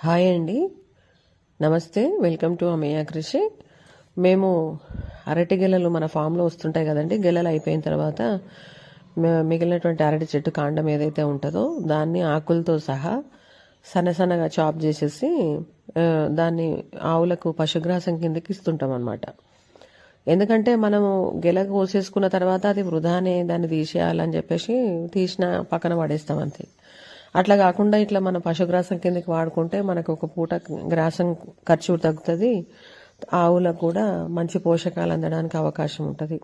Hi అండి. నమస్తే. Welcome to అమయ్యా కృషి. మేము అరటి గెలలు మన ఫామ్లో వస్తుంటాయి కదండి. గెలలు అయిపోయిన తర్వాత మిగిలినటువంటి అరటి చెట్టు కాండం ఏదైతే ఉంటుందో దాన్ని ఆకులతో సహా సన్న సన్నగా చాప్ చేసేసి దాన్ని ఆవులకు పశుగ్రాసం కిందకి ఇస్తుంటాం అనమాట ఎందుకంటే మనము గెల కోసేసుకున్న తర్వాత అది వృధానే దాన్ని తీసేయాలని చెప్పేసి తీసిన పక్కన పడేస్తాం అంతే. అట్లా కాకుండా ఇట్లా మన పశుగ్రాసం కిందకి వాడుకుంటే మనకు ఒక పూట గ్రాసం ఖర్చు తగ్గుతుంది. ఆవులకు కూడా మంచి పోషకాలు అందడానికి అవకాశం ఉంటుంది.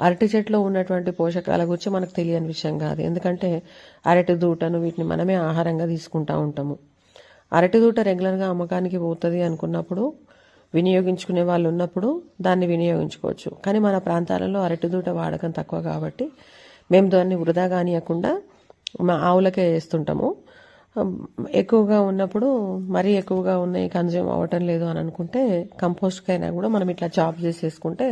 అరటి చెట్లో ఉన్నటువంటి పోషకాల గురించి మనకు తెలియని విషయం కాదు. ఎందుకంటే అరటి దూటను వీటిని మనమే ఆహారంగా తీసుకుంటూ ఉంటాము. అరటి దూట రెగ్యులర్గా అమ్మకానికి పోతుంది అనుకున్నప్పుడు వినియోగించుకునే వాళ్ళు ఉన్నప్పుడు దాన్ని వినియోగించుకోవచ్చు. కానీ మన ప్రాంతాలలో అరటి దూట వాడకం తక్కువ కాబట్టి మేము దాన్ని వృధా కానియకుండా మా ఆవులకే వేస్తుంటాము. ఎక్కువగా ఉన్నప్పుడు మరీ ఎక్కువగా ఉన్నాయి కన్జ్యూమ్ అవ్వటం లేదు అని అనుకుంటే కంపోస్ట్కైనా కూడా మనం ఇట్లా చాప్ చేసేసుకుంటే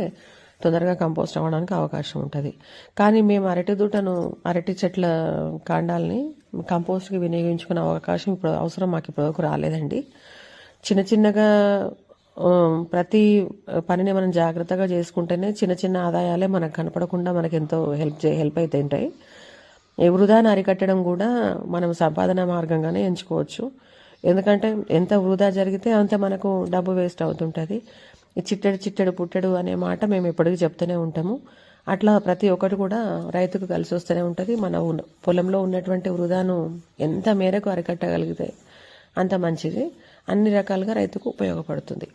తొందరగా కంపోస్ట్ అవ్వడానికి అవకాశం ఉంటుంది. కానీ మేము అరటి దూటను అరటి చెట్ల కాండాలని కంపోస్ట్కి వినియోగించుకునే అవకాశం ఇప్పుడు అవసరం మాకు ఇప్పటివరకు రాలేదండి. చిన్న చిన్నగా ప్రతి పనిని మనం జాగ్రత్తగా చేసుకుంటేనే చిన్న చిన్న ఆదాయాలే మనకు కనపడకుండా మనకు ఎంతో హెల్ప్ చే హెల్ప్ అవుతుంటాయి వృధాను అరికట్టడం కూడా మనం సంపాదన మార్గంగానే ఎంచుకోవచ్చు. ఎందుకంటే ఎంత వృధా జరిగితే అంత మనకు డబ్బు వేస్ట్ అవుతుంటుంది. ఈ చిట్టెడు చిట్టెడు పుట్టెడు అనే మాట మేము ఎప్పటికీ చెప్తూనే ఉంటాము. అట్లా ప్రతి ఒక్కటి కూడా రైతుకు కలిసి వస్తూనే ఉంటుంది. మన పొలంలో ఉన్నటువంటి వృధాను ఎంత మేరకు అరికట్టగలిగితే అంత మంచిది. అన్ని రకాలుగా రైతుకు ఉపయోగపడుతుంది.